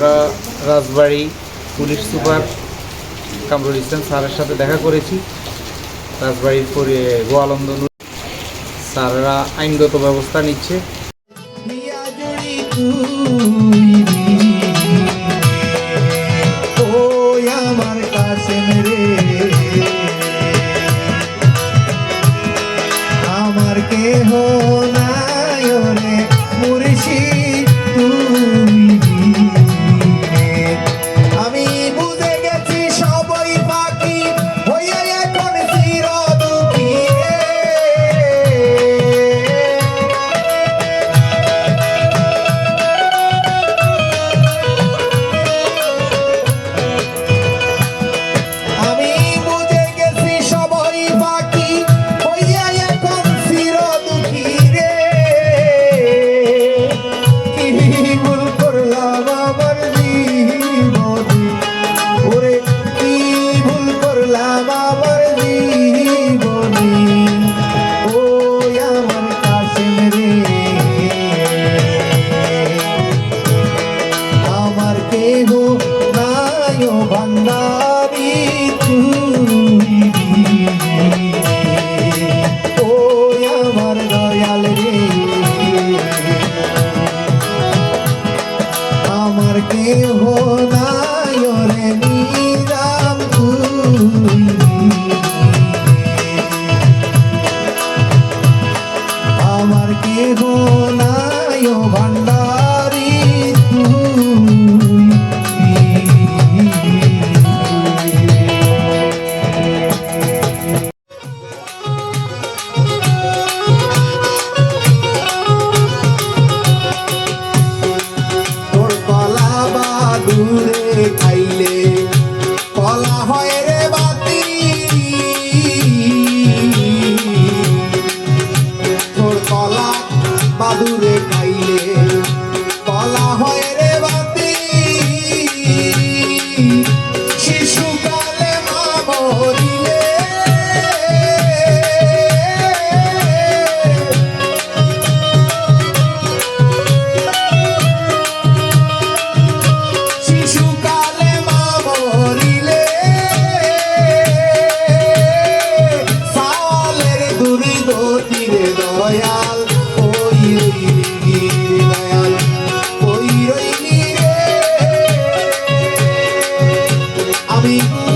আমরা Rajbari police super Kamrul Islam স্যারের সাথে দেখা করেছি। রাজবাড়ির পরে গোয়ালন্দ স্যাররা আইনগত ব্যবস্থা নিচ্ছে। আমার না Baba. Vanda. বাদুরে খাইলে I'll